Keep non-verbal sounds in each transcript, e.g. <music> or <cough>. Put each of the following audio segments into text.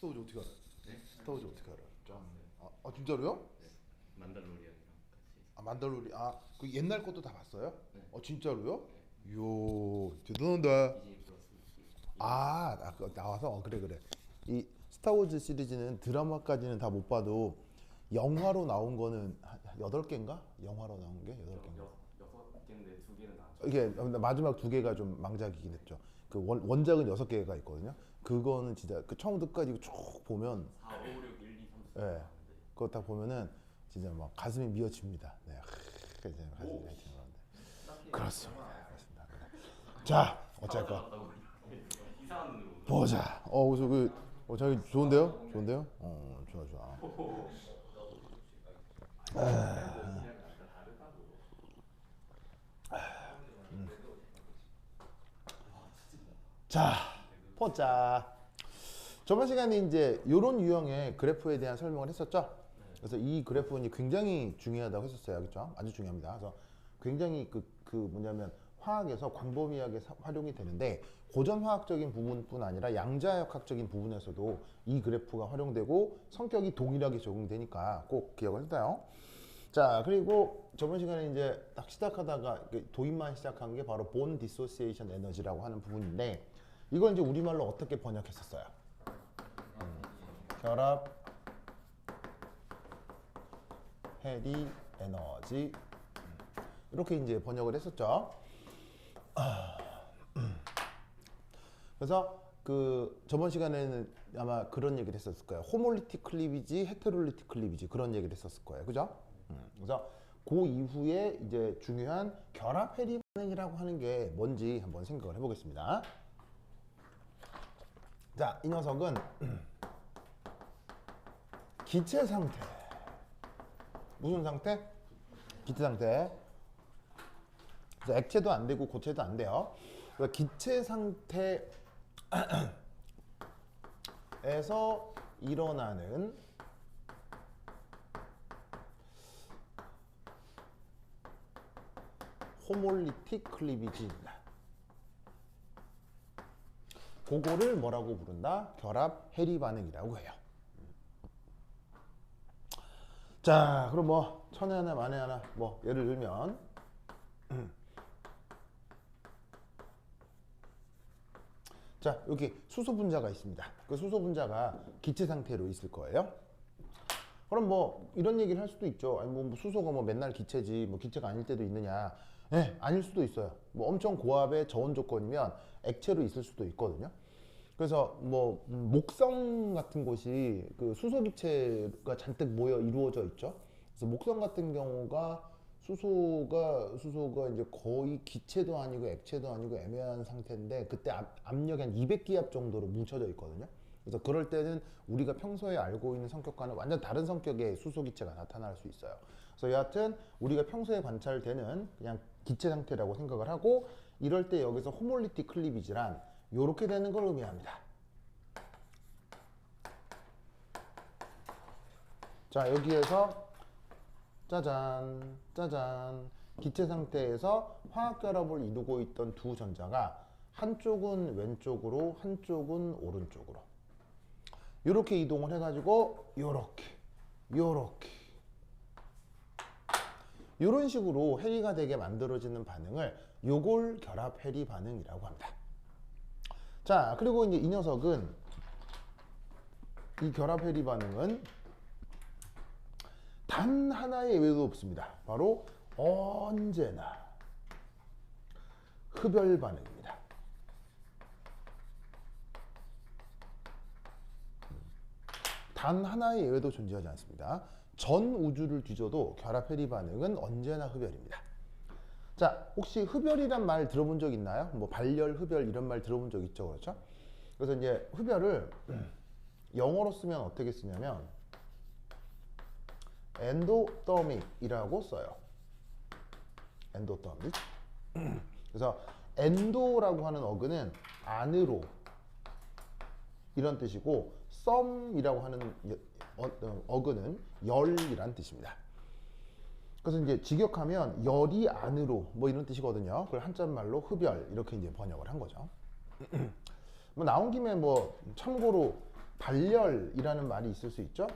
스타워즈 어떻게 알아요? 네? 스타워즈 어떻게 알아요? 좀 네. 아, 아 진짜로요? 네. 만달로리안이랑 같이. 아 만달로리 아그 옛날 것도 다 봤어요? 네. 어 진짜로요? 이요 대단하다. 디즈니 플러스. 아, 아 그거 나와서 어, 그래 그래. 이 스타워즈 시리즈는 드라마까지는 다 못 봐도 영화로 나온 거는 한 여덟 개인가? 영화로 나온 게 여덟 개인가? 여- 여섯 개인데 두 개는 나왔죠. 이게 마지막 두 개가 좀 망작이긴 했죠. 그 원, 원작은 여섯 개가 있거든요. 그거는 진짜 그 처음부터 끝까지 쭉 보면 4, 5, 6, 1, 2, 3, 4. 예. 그거 딱 보면은 진짜 막 가슴이 미어집니다. 네. 크, 이제 가슴이 미어지는데. 그렇습니다. 그렇습니다. 네. 자, 어쩔까? 이상한 눈으로. 보는 보자. 어, 그래서 그 어, 자기 좋은데요? 좋은데요? 어, 좋아 좋아. 자, 보자. 저번 시간에 이제 이런 유형의 그래프에 대한 설명을 했었죠. 그래서 이 그래프는 굉장히 중요하다고 했었어요, 그렇죠? 아주 중요합니다. 그래서 굉장히 그, 그 뭐냐면 화학에서 광범위하게 사- 활용이 되는데 고전 화학적인 부분뿐 아니라 양자역학적인 부분에서도 이 그래프가 활용되고 성격이 동일하게 적용되니까 꼭 기억을 해둬요. 자 그리고 저번 시간에 이제 딱 시작하다가 그 도입만 시작한 게 바로 본 디소시에이션 에너지라고 하는 부분인데 이걸 이제 우리말로 어떻게 번역했었어요? 음, 결합 해리 에너지 음, 이렇게 이제 번역을 했었죠. 그래서 그 저번 시간에는 아마 그런 얘기를 했었을 거예요. 호몰리틱 클리비지, 헤테롤리틱 클리비지 그런 얘기를 했었을 거예요. 그죠? 음, 그래서 그 이후에 이제 중요한 결합 해리 반응이라고 하는 게 뭔지 한번 생각을 해보겠습니다. 자, 이 녀석은 기체 상태. 무슨 상태? 기체 상태. 액체도 안 되고 고체도 안 돼요. 기체 상태에서 일어나는 호몰리틱 클리비지입니다. 그거를 뭐라고 부른다? 결합 해리 반응이라고 해요. 자, 그럼 뭐 천에 하나 만에 하나 뭐 예를 들면 자, 여기 수소 분자가 있습니다. 그 수소 분자가 기체 상태로 있을 거예요. 그럼 뭐 이런 얘기를 할 수도 있죠. 아니 뭐 수소가 뭐 맨날 기체지 뭐 기체가 아닐 때도 있느냐? 예, 아닐 수도 있어요. 뭐 엄청 고압의 저온 조건이면 액체로 있을 수도 있거든요. 그래서 뭐 음, 목성 같은 곳이 그 수소 기체가 잔뜩 모여 이루어져 있죠. 그래서 목성 같은 경우가 수소가 수소가 이제 거의 기체도 아니고 액체도 아니고 애매한 상태인데 그때 압, 압력이 한 200기압 정도로 뭉쳐져 있거든요. 그래서 그럴 때는 우리가 평소에 알고 있는 성격과는 완전 다른 성격의 수소 기체가 나타날 수 있어요. 그래서 여하튼 우리가 평소에 관찰되는 그냥 기체 상태라고 생각을 하고 이럴 때 여기서 호몰리틱 클리비지란 이렇게 되는 걸 의미합니다. 자 여기에서 짜잔 짜잔 기체 상태에서 화학 결합을 이루고 있던 두 전자가 한쪽은 왼쪽으로 한쪽은 오른쪽으로 이렇게 이동을 해가지고 요렇게 요렇게 이런 식으로 해리가 되게 만들어지는 반응을 요골 결합 해리 반응이라고 합니다. 자 그리고 이제 이 녀석은 이 결합 해리 반응은 단 하나의 예외도 없습니다. 바로 언제나 흡열 반응입니다. 단 하나의 예외도 존재하지 않습니다. 전 우주를 뒤져도 결합 해리 반응은 언제나 흡열입니다. 자, 혹시 흡열이란 말 들어본 적 있나요? 뭐 발열, 흡열 이런 말 들어본 적 있죠, 그렇죠? 그래서 이제 흡열을 <clears throat> 영어로 쓰면 어떻게 쓰냐면 엔도더믹이라고 써요. 엔도더믹. <clears throat> 그래서 엔도라고 하는 어근은 안으로 이런 뜻이고 썸이라고 하는 여- 어, 어, 어근은 열이란 뜻입니다. 그래서 이제 직역하면 열이 안으로 뭐 이런 뜻이거든요. 그걸 한자말로 흡열 이렇게 이제 번역을 한 거죠. <clears throat> 뭐 나온 김에 뭐 참고로 발열이라는 말이 있을 수 있죠.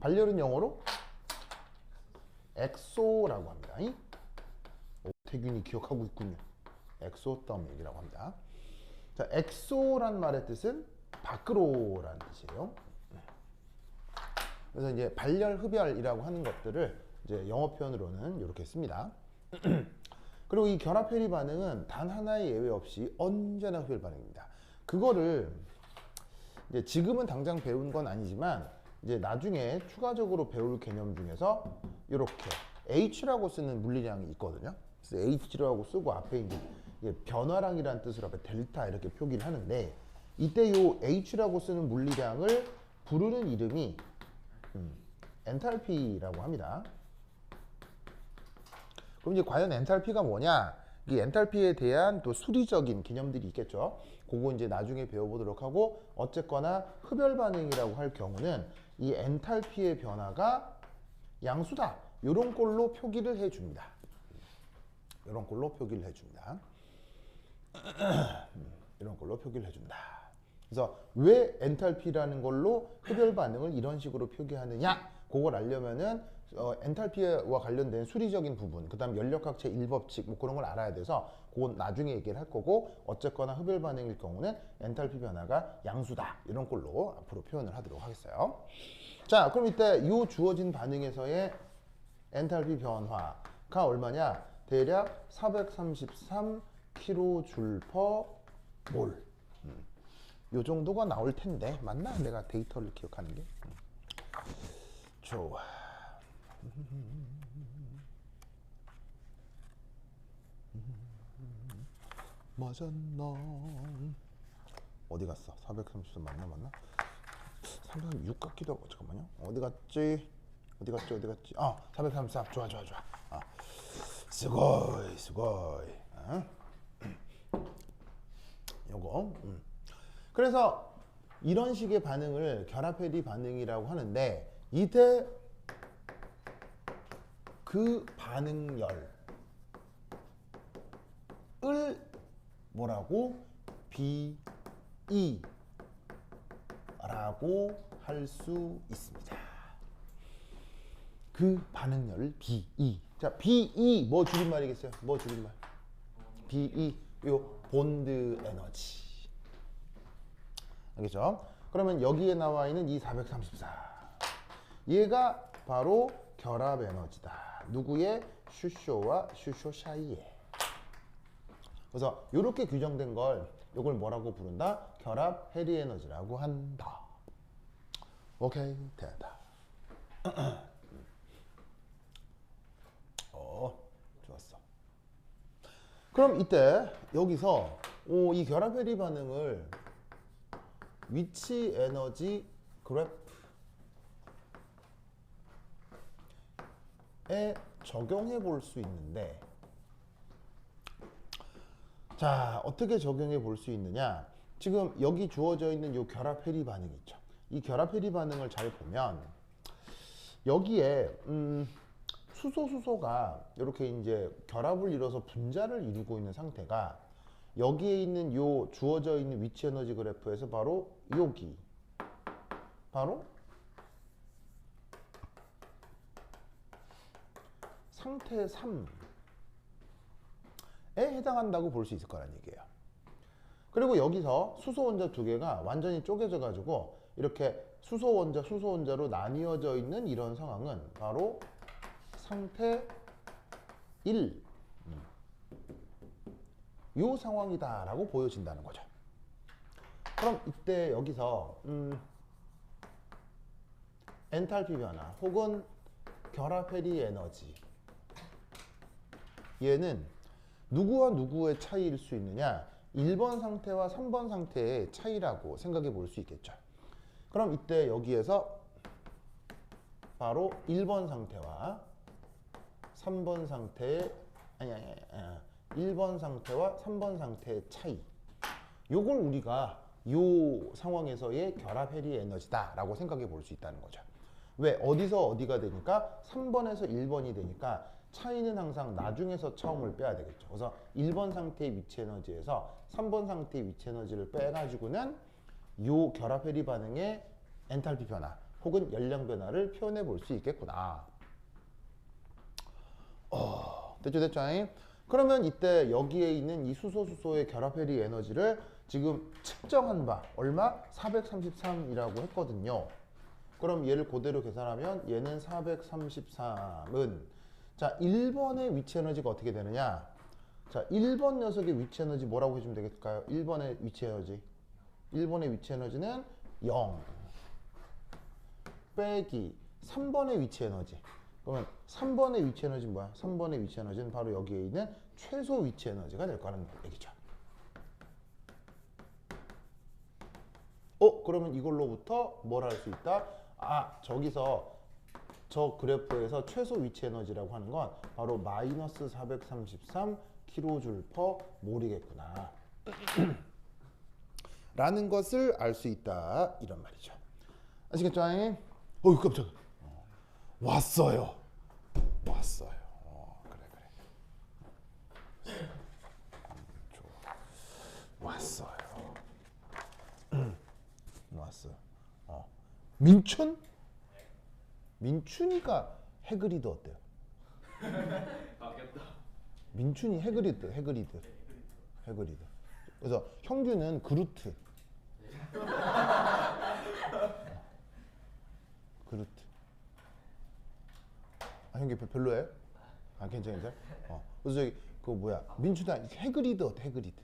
발열은 영어로 엑소라고 합니다. 이? 오, 태균이 기억하고 있군요. 엑소더믹이라고 합니다. 자, 엑소란 말의 뜻은 밖으로라는 뜻이에요. 그래서 이제 발열, 흡열이라고 하는 것들을 이제 영어 표현으로는 이렇게 씁니다. <clears throat> 그리고 이 결합 해리 반응은 단 하나의 예외 없이 언제나 흡열 반응입니다. 그거를 이제 지금은 당장 배운 건 아니지만 이제 나중에 추가적으로 배울 개념 중에서 이렇게 H라고 쓰는 물리량이 있거든요. 그래서 H라고 쓰고 앞에 이제 이게 변화량이라는 뜻으로 앞에 델타 이렇게 표기를 하는데 이때 요 H라고 쓰는 물리량을 부르는 이름이 음, 엔탈피라고 합니다. 그럼 이제 과연 엔탈피가 뭐냐? 이 엔탈피에 대한 또 수리적인 개념들이 있겠죠. 그거 이제 나중에 배워보도록 하고 어쨌거나 흡열 반응이라고 할 경우는 이 엔탈피의 변화가 양수다. 이런 꼴로 표기를 해줍니다. 이런 꼴로 표기를 해줍니다. <clears throat> 이런 걸로 표기를 해준다. 그래서 왜 엔탈피라는 걸로 흡열 반응을 이런 식으로 표기하느냐? 그걸 알려면은 어, 엔탈피와 관련된 수리적인 부분, 그 다음 연력학체 일법칙 뭐 그런 걸 알아야 돼서 그건 나중에 얘기를 할 거고 어쨌거나 흡열 반응일 경우는 엔탈피 변화가 양수다 이런 걸로 앞으로 표현을 하도록 하겠어요. 자, 그럼 이때 이 주어진 반응에서의 엔탈피 변화가 얼마냐? 대략 433 kJ per 몰. 음. 요 정도가 나올 텐데 맞나? 내가 데이터를 기억하는 게. 음. 좋아. 맞았나? 어디 갔어? 433 맞나 맞나? 306 같기도 하고 잠깐만요. 어디 갔지? 어디 갔지? 어디 갔지? 아, 433 좋아 좋아 좋아. 아, 스고이 스고이. 어? 요거. 음. 그래서 이런 식의 반응을 결합해리 반응이라고 하는데 이때 그 반응열을 뭐라고 BE라고 할 수 있습니다. 그 반응열을 BE. 자, BE 뭐 줄임말이겠어요? 뭐 줄임말? BE 요 본드 에너지. 알겠죠? 그러면 여기에 나와 있는 이 434. 얘가 바로 결합 에너지다. 누구의 슈쇼와 슈쇼 사이에. 그래서 이렇게 규정된 걸 이걸 뭐라고 부른다? 결합 해리 에너지라고 한다. 오케이 됐다. <clears throat> 어 좋았어. 그럼 이때 여기서 오, 이 결합 해리 반응을 위치 에너지 그래프에 적용해 볼 수 있는데 자 어떻게 적용해 볼 수 있느냐? 지금 여기 주어져 있는 이 결합 해리 반응 있죠. 이 결합 해리 반응을 잘 보면 여기에 음, 수소 수소가 이렇게 이제 결합을 이뤄서 분자를 이루고 있는 상태가 여기에 있는 요 주어져 있는 위치 에너지 그래프에서 바로 여기 바로 상태 3에 해당한다고 볼 수 있을 거란 얘기예요. 그리고 여기서 수소 원자 두 개가 완전히 쪼개져 가지고 이렇게 수소 원자 수소 원자로 나뉘어져 있는 이런 상황은 바로 상태 1. 이 상황이다라고 보여진다는 거죠. 그럼 이때 여기서 음, 엔탈피 변화 혹은 결합 해리 에너지 얘는 누구와 누구의 차이일 수 있느냐? 1번 상태와 3번 상태의 차이라고 생각해 볼 수 있겠죠. 그럼 이때 여기에서 바로 1번 상태와 3번 상태의 아니 아니 아니 1번 상태와 3번 상태의 차이. 요걸 우리가 요 상황에서의 결합 해리 에너지다 라고 생각해 볼 수 있다는 거죠. 왜 어디서 어디가 되니까 3번에서 1번이 되니까 차이는 항상 나중에서 처음을 빼야 되겠죠. 그래서 1번 상태의 위치 에너지에서 3번 상태의 위치 에너지를 빼가지고는 요 결합 해리 반응의 엔탈피 변화 혹은 열량 변화를 표현해 볼 수 있겠구나. 어, 됐죠, 됐죠? 잉? 그러면 이때 여기에 있는 이 수소 수소의 결합 해리 에너지를 지금 측정한 바 얼마? 433이라고 했거든요. 그럼 얘를 그대로 계산하면 얘는 433은 자 1번의 위치 에너지가 어떻게 되느냐? 자 1번 녀석의 위치 에너지 뭐라고 해주면 되겠을까요? 1번의 위치 에너지 1번의 위치 에너지는 0 빼기 3번의 위치 에너지 그러면 3번의 위치 에너지는 뭐야? 3번의 위치 에너지는 바로 여기에 있는 최소 위치 에너지가 될 거라는 얘기죠. 어 그러면 이걸로부터 뭘 할 수 있다? 아 저기서 저 그래프에서 최소 위치 에너지라고 하는 건 바로 마이너스 433 킬로줄 퍼 몰이겠구나. <clears throat> 라는 것을 알 수 있다 이런 말이죠. 아시겠죠? 어이 깜짝. 어, 왔어요. 왔어요. 어, 그래 그래. 음, 좋아. 왔어요. 왔어. 어. 민춘? 민춘이가 해그리드 어때요? 바뀌었다. 민춘이 해그리드, 해그리드, 해그리드. 그래서 형규는 그루트. 그루트. 별- 별로예요? 아 괜찮아 괜찮아. 어. 그래서 저기 그 뭐야 민춘아 해그리드 어때 해그리드?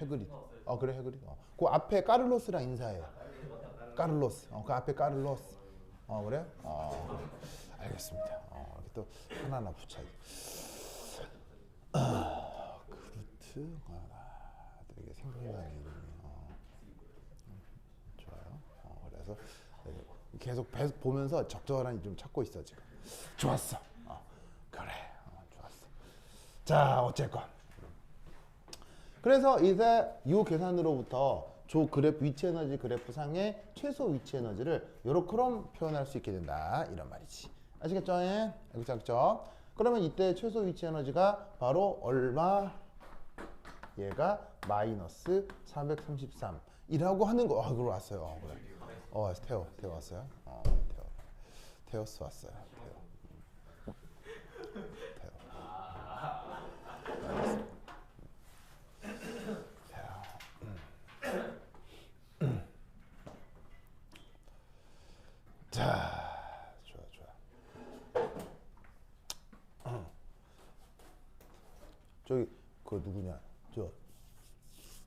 해그리드. 어 그래 해그리드. 어. 그 앞에 까를로스랑 인사해. 까를로스. 어, 그 앞에 까를로스. 어 그래? 어 알겠습니다. 어 이렇게 또 하나하나 붙여야 돼. 아, 그루트. 아, 또 이게 생각나는. 어. 음, 좋아요. 어, 그래서 네, 계속 배- 보면서 적절한 이름 찾고 있어 지금. 좋았어. 어, 그래. 어, 좋았어. 자 어쨌건. 그래서 이제 이 계산으로부터 조 그래프 위치 에너지 그래프 상의 최소 위치 에너지를 요렇게럼 표현할 수 있게 된다 이런 말이지 아시겠죠? 예? 알겠죠? 그러면 이때 최소 위치 에너지가 바로 얼마? 얘가 마이너스 433이라고 하는 거. 아, 그걸 왔어요. 어, 그래. 어, 태워, 태워 왔어요. 어, 태워. 태워스 왔어요. 태워. 태워. 알겠습니다. 자, 좋아, 좋아. 저기 그 누구냐? 저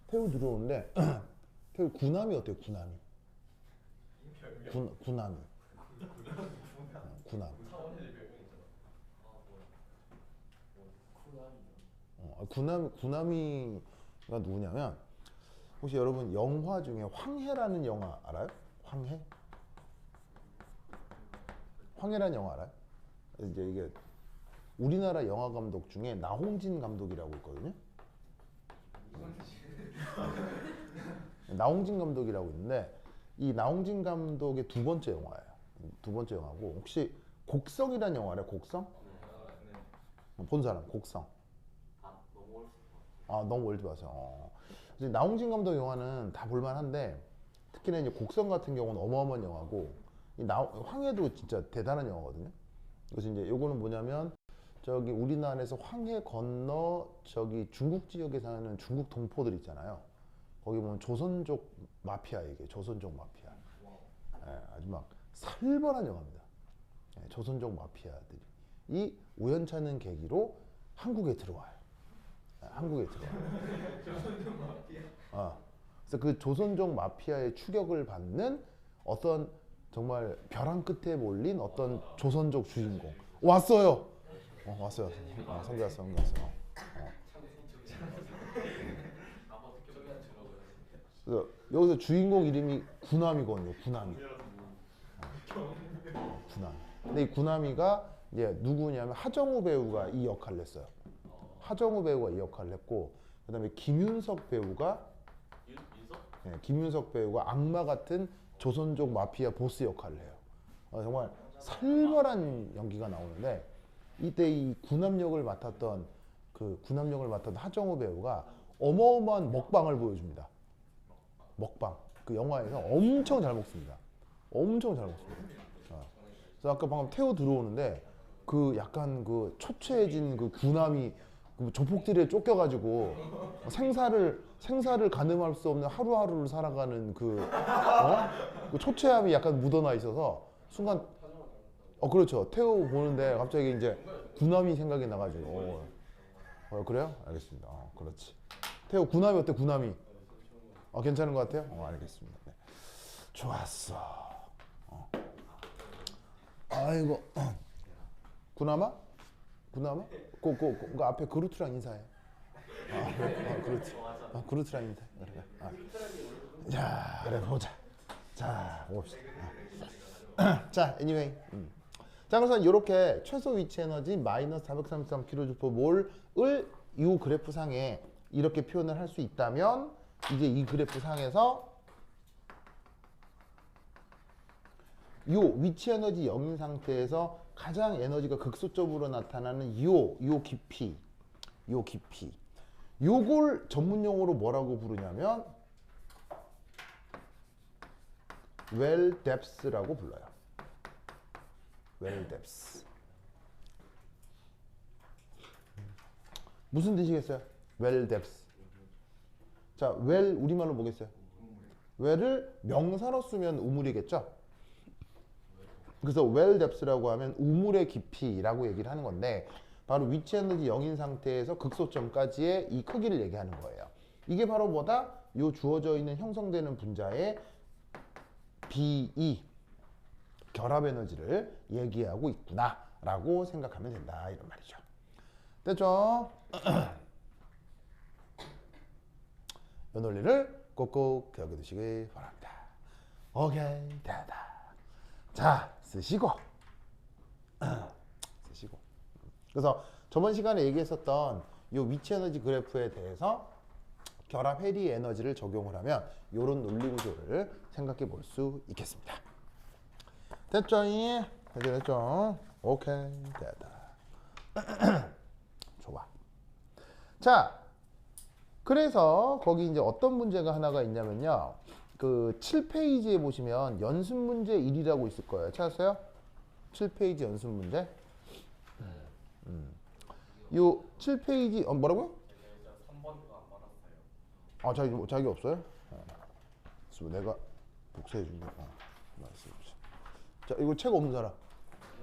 태우 들어오는데 <clears throat> 태우 구남이 어때요? 구남이. 구남. 어, 아, 구남 구남이가 누구냐면 혹시 여러분 영화 중에 황해라는 영화 알아요? 황해? 황해라는 영화 알아요? 이제 이게 우리나라 영화 감독 중에 나홍진 감독이라고 있거든요. 나홍진 감독이라고 있는데 이 나홍진 감독의 두 번째 영화예요. 두 번째 영화고 혹시 곡성이라는 영화 알아요? 곡성? 본 사람 곡성. 아 너무 아 월드 봐서. 어. 이제 나홍진 감독 영화는 다 볼만한데 특히나 이제 곡성 같은 경우는 어마어마한 영화고 이 나, 황해도 진짜 대단한 영화거든요. 그래서 이제 요거는 뭐냐면 저기 우리나라에서 황해 건너 저기 중국 지역에 사는 중국 동포들 있잖아요. 거기 보면 조선족 마피아 이게 조선족 마피아. 예, 아주 막 살벌한 영화입니다. 예, 조선족 마피아들이 이 우연찮은 계기로 한국에 들어와요. 예, 한국에 들어와요. 어. 그래서 그 조선족 마피아의 추격을 받는 어떤 정말 벼랑 끝에 몰린 어떤 조선족 주인공 왔어요. 어, 왔어요. 어, 성기 왔어, 성기 왔어. 어. 그래서 여기서 주인공 이름이. 구남이. 어, 구남. 근데 이 구남이가 이제 누구냐면 하정우 배우가 이 역할을 했어요. 하정우 배우가 이 역할을 했고 그다음에 김윤석 배우가 윤? 예, 김윤석 배우가 악마 같은 조선족 마피아 보스 역할을 해요. 어, 정말 살벌한 연기가 나오는데 이때 이 군함 역을 맡았던 그 군함 역을 맡았던 하정우 배우가 어마어마한 먹방을 보여줍니다. 먹방. 그 영화에서 엄청 잘 먹습니다. 엄청 잘 먹습니다. 어. 그래서 아까 방금 태워 들어오는데 그 약간 그 초췌해진 그 군함이 그 조폭들에 쫓겨가지고 생사를 생사를 가늠할 수 없는 하루하루를 살아가는 그, 어? 그 초췌함이 약간 묻어나 있어서 순간 어 그렇죠 태우 보는데 갑자기 이제 군함이 생각이 나가지고 어, 어, 그래요? 알겠습니다. 어, 그렇지. 태우 군함이 어때? 군함이 어, 괜찮은 것 같아요? 어, 알겠습니다. 네. 좋았어. 어. 아이고 군함아? 군함아? 그, 그, 그, 그 앞에 그루트랑 인사해. 아? 아, 그루트. 아, 그루트랑 인사해. 그래. 아. 자, 그래 보자. 자, 봅시다. 아. <clears throat> 자, anyway. 음. 자, 그래서 이렇게 최소 위치 에너지 마이너스 433kJ몰을 이 그래프 상에 이렇게 표현을 할 수 있다면 이제 이 그래프 상에서 요 위치 에너지 0인 상태에서 가장 에너지가 극소적으로 나타나는 요, 요 깊이, 요 깊이. 요걸 전문 용어로 뭐라고 부르냐면 well depth라고 불러요. well depths. 무슨 뜻이겠어요? well depths. 자, well 우리말로 뭐겠어요? well을 명사로 쓰면 우물이겠죠? 그래서 well depth라고 하면 우물의 깊이라고 얘기를 하는 건데 바로 위치 에너지 0인 상태에서 극소점까지의 이 크기를 얘기하는 거예요. 이게 바로 뭐다? 요 주어져 있는 형성되는 분자의 BE 결합 에너지를 얘기하고 있구나 라고 생각하면 된다 이런 말이죠. 됐죠? 이 논리를 꼭꼭 기억해 두시기 바랍니다. 오케이 됐다. 자 쓰시고 <clears throat> 쓰시고 그래서 저번 시간에 얘기했었던 이 위치 에너지 그래프에 대해서 결합 해리 에너지를 적용을 하면 이런 논리 구조를 생각해 볼 수 있겠습니다. 됐죠? 됐죠? 오케이 됐다. <clears throat> 좋아. 자, 그래서 거기 이제 어떤 문제가 하나가 있냐면요. 그 7페이지에 보시면 연습 문제 1이라고 있을 거예요. 찾았어요? 7페이지 연습 문제. 음. 요 7페이지 어, 뭐라고요? 제가 3번가 안 받았어요. 아, 자기 자기 없어요? 어. 그래서 내가 복사해 준 거. 어. 말씀. 자, 이거 책 없는 사람.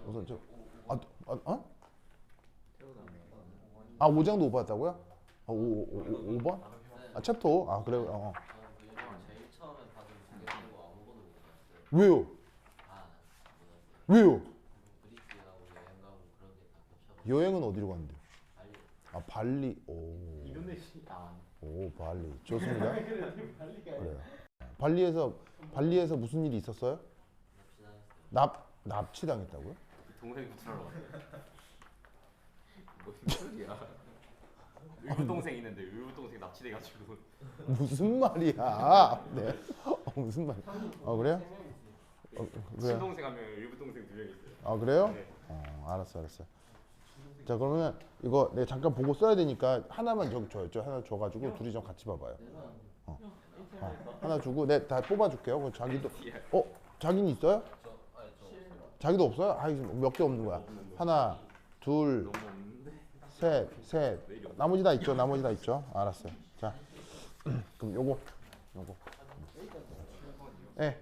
우선 저 아, 아, 어? 아, 5장도 못 받았다고요? 아, 5, 5, 5번? 아, 챕터 5? 아, 그래요. 어. 저는 그. 왜요? 다 몰랐어요. 왜요? 여행 여행은 어디로 갔는데? 빨리 아, 발리. 오. 아 오, 발리. 좋습니다. <laughs> 그래요. 발리에서 발리에서 무슨 일이 있었어요? 납 납치당했다고요? 동생 붙여러 무슨 소리야? 의붓 동생 있는데 의붓 동생 납치돼가지고 <laughs> 무슨 말이야? 네. 어, 무슨 말? 아 그래요? 어, 그래요? 친동생 한 명, 의붓 동생 두 명 있어요. 아 그래요? 네. 어, 알았어, 알았어. 자 그러면 이거 내가 잠깐 보고 써야 되니까 하나만 좀 줘요. 저 하나 줘가지고 둘이 좀 같이 봐봐요. 어. 어, 하나 주고 내 다 뽑아줄게요. 그럼 자기도 어 자기는 있어요? 자기도 없어요? 아 몇 개 없는 거야. 하나, 둘, 너무 없는데? 셋, 셋. 나머지 다 있죠. 나머지 다 있죠. 알았어요. 자, 그럼 요거, 요거. 예, 네,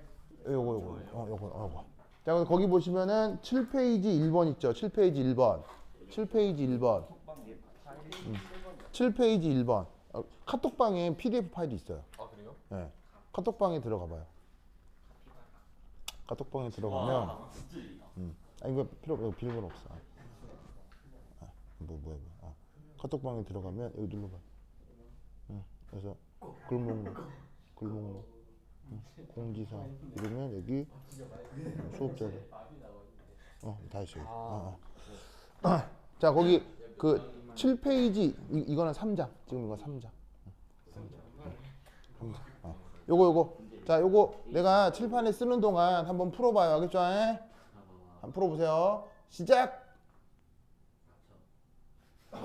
요거, 요거, 어, 요거, 어, 요거. 자, 그럼 거기 보시면은 7페이지 1번 있죠. 7페이지 1번. 7페이지 1번. 음. 7페이지 1번. 어, 카톡방에 PDF 파일이 있어요. 아 그래요? 예. 카톡방에 들어가 봐요. 카톡방에 들어가면 음. 아 이거 필요 없어. 비밀번호 없어. 아, 뭐 뭐야 뭐. 아. 카톡방에 들어가면 여기 눌러 봐. 응. 그래서 글목록 글목록 응. 공지사 이러면 여기 어, 수업자료 어다 있어 여기. 어, 어. 자 거기 그 7페이지 이, 이거는 3장 지금 이거 3장 어. 요거 요거 자 요거 내가 칠판에 쓰는 동안 한번 풀어 봐요 알겠죠? 에? 한번 풀어 보세요. 시작.